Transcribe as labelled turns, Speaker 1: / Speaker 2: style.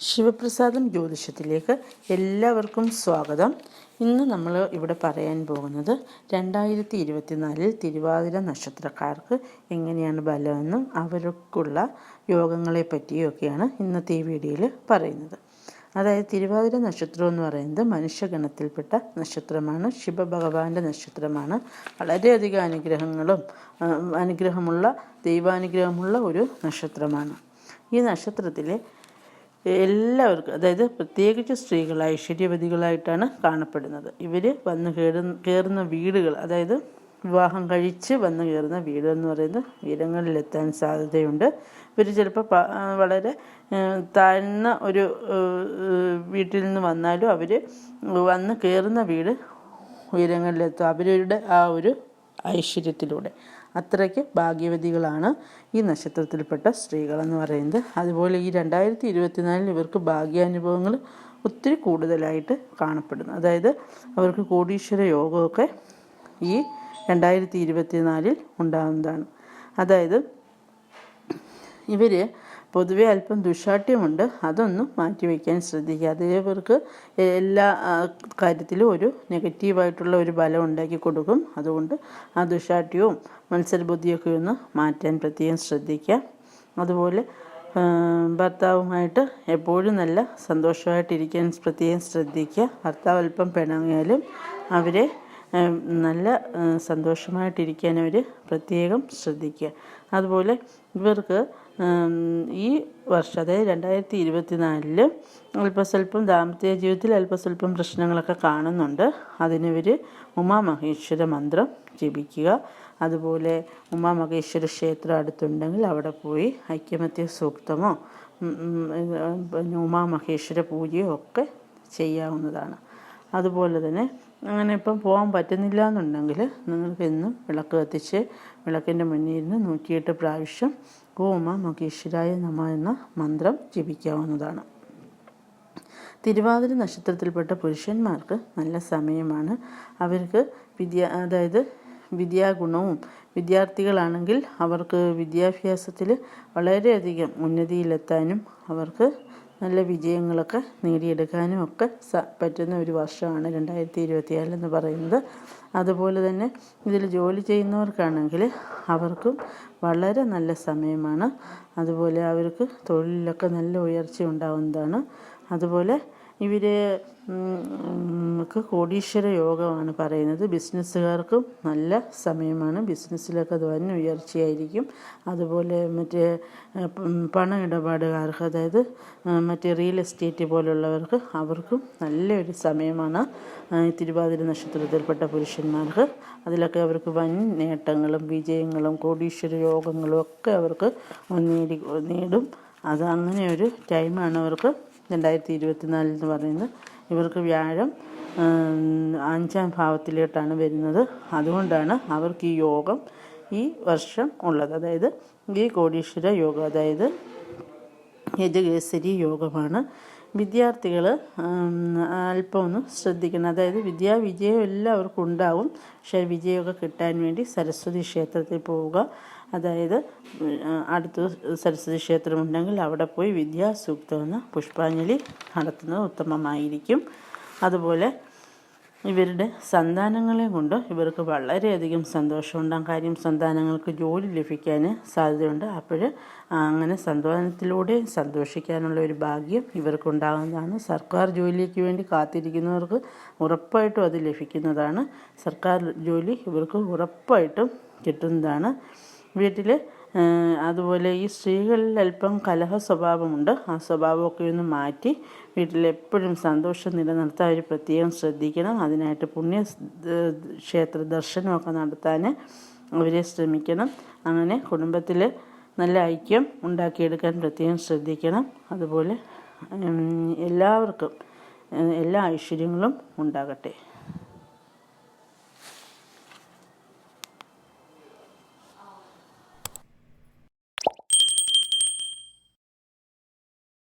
Speaker 1: ശിവപ്രസാദം ജ്യോതിഷത്തിലേക്ക് എല്ലാവർക്കും സ്വാഗതം. ഇന്ന് നമ്മൾ ഇവിടെ പറയാൻ പോകുന്നത് രണ്ടായിരത്തി ഇരുപത്തിനാലിൽ തിരുവാതിര നക്ഷത്രക്കാർക്ക് എങ്ങനെയാണ് ബലമെന്നും അവർക്കുള്ള യോഗങ്ങളെ പറ്റിയൊക്കെയാണ് ഇന്നത്തെ ഈ വീഡിയോയിൽ പറയുന്നത്. അതായത് തിരുവാതിര നക്ഷത്രം എന്ന് പറയുന്നത് മനുഷ്യഗണത്തിൽപ്പെട്ട നക്ഷത്രമാണ് ശിവഭഗവാന്റെ നക്ഷത്രമാണ്. വളരെയധികം അനുഗ്രഹങ്ങളും അനുഗ്രഹമുള്ള ദൈവാനുഗ്രഹമുള്ള ഒരു നക്ഷത്രമാണ്. ഈ നക്ഷത്രത്തിലെ എല്ലാവർക്കും അതായത് പ്രത്യേകിച്ച് സ്ത്രീകൾ ഐശ്വര്യവതികളായിട്ടാണ് കാണപ്പെടുന്നത്. ഇവർ വന്ന് കയറുന്ന കയറുന്ന വീടുകൾ അതായത് വിവാഹം കഴിച്ച് വന്ന് കയറുന്ന വീട് എന്ന് പറയുന്നത് ഉയരങ്ങളിലെത്താൻ സാധ്യതയുണ്ട്. ഇവർ ചിലപ്പോൾ വളരെ താഴ്ന്ന ഒരു വീട്ടിൽ നിന്ന് വന്നാലും അവർ വന്ന് കയറുന്ന വീട് ഉയരങ്ങളിലെത്തും. അവരുടെ ആ ഒരു ഐശ്വര്യത്തിലൂടെ. അത്രയ്ക്ക് ഭാഗ്യവതികളാണ് ഈ നക്ഷത്രത്തിൽപ്പെട്ട സ്ത്രീകളെന്ന് പറയുന്നത്. അതുപോലെ ഈ രണ്ടായിരത്തി ഇരുപത്തിനാലിൽ ഇവർക്ക് ഭാഗ്യാനുഭവങ്ങൾ ഒത്തിരി കൂടുതലായിട്ട് കാണപ്പെടുന്നു. അതായത് അവർക്ക് കോടീശ്വര യോഗമൊക്കെ ഈ രണ്ടായിരത്തി ഇരുപത്തിനാലിൽ ഉണ്ടാകുന്നതാണ് അതായത് ഇവർ പൊതുവെ അല്പം ദുശാഠ്യമുണ്ട്. അതൊന്നും മാറ്റിവെക്കാൻ ശ്രദ്ധിക്കുക. അതേവർക്ക് എല്ലാ ആ, കാര്യത്തിലും ഒരു നെഗറ്റീവായിട്ടുള്ള ഒരു ബലം ഉണ്ടാക്കി കൊടുക്കും. അതുകൊണ്ട് ആ ദുശാഠ്യവും മത്സരബുദ്ധിയൊക്കെ ഒന്ന് മാറ്റാൻ പ്രത്യേകം ശ്രദ്ധിക്കുക. അതുപോലെ ഭർത്താവുമായിട്ട് എപ്പോഴും നല്ല സന്തോഷമായിട്ടിരിക്കാൻ പ്രത്യേകം ശ്രദ്ധിക്കുക. ഭർത്താവ് അല്പം പിണങ്ങിയാലും അവരെ നല്ല സന്തോഷമായിട്ടിരിക്കാൻ അവർ പ്രത്യേകം ശ്രദ്ധിക്കുക. അതുപോലെ ഇവർക്ക് ഈ വർഷം അതായത് രണ്ടായിരത്തി ഇരുപത്തിനാലിൽ അല്പസ്വല്പം ദാമ്പത്യ ജീവിതത്തിൽ അല്പസ്വല്പം പ്രശ്നങ്ങളൊക്കെ കാണുന്നുണ്ട്. അതിനിവർ ഉമാമഹേശ്വര മന്ത്രം ജപിക്കുക. അതുപോലെ ഉമാമഹേശ്വര ക്ഷേത്രം അടുത്തുണ്ടെങ്കിൽ അവിടെ പോയി ഐക്യമത്യ സൂക്തമോ ഉമാമഹേശ്വര പൂജയോ ഒക്കെ ചെയ്യാവുന്നതാണ്. അതുപോലെ തന്നെ അങ്ങനെ ഇപ്പം പോകാൻ പറ്റുന്നില്ല എന്നുണ്ടെങ്കിൽ നിങ്ങൾക്ക് എന്നും വിളക്ക് കത്തിച്ച് വിളക്കിന്റെ മുന്നിൽ ഇരുന്ന് നൂറ്റിയെട്ട് പ്രാവശ്യം ഓമ മകേശ്വരായ നമ എന്ന മന്ത്രം ജപിക്കാവുന്നതാണ്. തിരുവാതിര നക്ഷത്രത്തിൽപ്പെട്ട പുരുഷന്മാർക്ക് നല്ല സമയമാണ്. അവർക്ക് വിദ്യ അതായത് വിദ്യാഗുണവും വിദ്യാർത്ഥികളാണെങ്കിൽ അവർക്ക് വിദ്യാഭ്യാസത്തിൽ വളരെയധികം ഉന്നതിയിലെത്താനും അവർക്ക് നല്ല വിജയങ്ങളൊക്കെ നേടിയെടുക്കാനും ഒക്കെ സ പറ്റുന്ന ഒരു വർഷമാണ് രണ്ടായിരത്തി ഇരുപത്തിയാൽ എന്ന് പറയുന്നത്. അതുപോലെ തന്നെ ഇതിൽ ജോലി ചെയ്യുന്നവർക്കാണെങ്കിൽ അവർക്കും വളരെ നല്ല സമയമാണ്. അതുപോലെ അവർക്ക് തൊഴിലിലൊക്കെ നല്ല ഉയർച്ച ഉണ്ടാവുന്നതാണ് അതുപോലെ ഇവർ കോടീശ്വര യോഗമാണ് പറയുന്നത്. ബിസിനസ്സുകാർക്കും നല്ല സമയമാണ്. ബിസിനസ്സിലൊക്കെ വൻ ഉയർച്ചയായിരിക്കും. അതുപോലെ മറ്റേ പണ ഇടപാടുകാർക്ക് അതായത് മറ്റേ റിയൽ എസ്റ്റേറ്റ് പോലുള്ളവർക്ക് അവർക്കും നല്ലൊരു സമയമാണ്. തിരുവാതിര നക്ഷത്രത്തിൽപ്പെട്ട പുരുഷന്മാർക്ക് അതിലൊക്കെ അവർക്ക് വൻ നേട്ടങ്ങളും വിജയങ്ങളും കോടീശ്വര യോഗങ്ങളും ഒക്കെ അവർക്ക് നേടി നേടും. അത് അങ്ങനെ ഒരു ടൈമാണ് അവർക്ക് രണ്ടായിരത്തി ഇരുപത്തിനാലിൽ എന്ന് പറയുന്നത് ഇവർക്ക് വ്യാഴം അഞ്ചാം ഭാവത്തിലോട്ടാണ് വരുന്നത്. അതുകൊണ്ടാണ് അവർക്ക് ഈ യോഗം ഈ വർഷം ഉള്ളത്. അതായത് ഈ കോടീശ്വര യോഗം അതായത് യജകേസരി യോഗമാണ്. വിദ്യാർത്ഥികൾ അല്പം ഒന്ന് ശ്രദ്ധിക്കണം. അതായത് വിദ്യാ വിജയം എല്ലാവർക്കും ഉണ്ടാവും. പക്ഷേ വിജയമൊക്കെ കിട്ടാൻ വേണ്ടി സരസ്വതി ക്ഷേത്രത്തിൽ പോവുക അതായത് അടുത്ത സരസ്വതി ക്ഷേത്രമുണ്ടെങ്കിൽ അവിടെ പോയി വിദ്യാസൂക്തമെന്ന് പുഷ്പാഞ്ജലി നടത്തുന്നത് ഉത്തമമായിരിക്കും. അതുപോലെ ഇവരുടെ സന്താനങ്ങളെ കൊണ്ട് ഇവർക്ക് വളരെയധികം സന്തോഷമുണ്ടാകും. കാര്യം സന്താനങ്ങൾക്ക് ജോലി ലഭിക്കാൻ സാധ്യതയുണ്ട്. അപ്പോൾ അങ്ങനെ സന്താനത്തിലൂടെ സന്തോഷിക്കാനുള്ള ഒരു ഭാഗ്യം ഇവർക്കുണ്ടാകുന്നതാണ്. സർക്കാർ ജോലിക്ക് വേണ്ടി കാത്തിരിക്കുന്നവർക്ക് ഉറപ്പായിട്ടും അത് ലഭിക്കുന്നതാണ്. സർക്കാർ ജോലി ഇവർക്ക് ഉറപ്പായിട്ടും കിട്ടുന്നതാണ്. വീട്ടിൽ അതുപോലെ ഈ സ്ത്രീകളിൽ അല്പം കലഹ സ്വഭാവമുണ്ട്. ആ സ്വഭാവമൊക്കെ ഒന്ന് മാറ്റി വീട്ടിലെപ്പോഴും സന്തോഷം നിലനിർത്താൻ അവർ പ്രത്യേകം ശ്രദ്ധിക്കണം. അതിനായിട്ട് പുണ്യ ക്ഷേത്ര ദർശനമൊക്കെ നടത്താൻ അവരെ ശ്രമിക്കണം. അങ്ങനെ കുടുംബത്തിൽ നല്ല ഐക്യം ഉണ്ടാക്കിയെടുക്കാൻ പ്രത്യേകം ശ്രദ്ധിക്കണം. അതുപോലെ എല്ലാവർക്കും എല്ലാ ഐശ്വര്യങ്ങളും ഉണ്ടാകട്ടെ.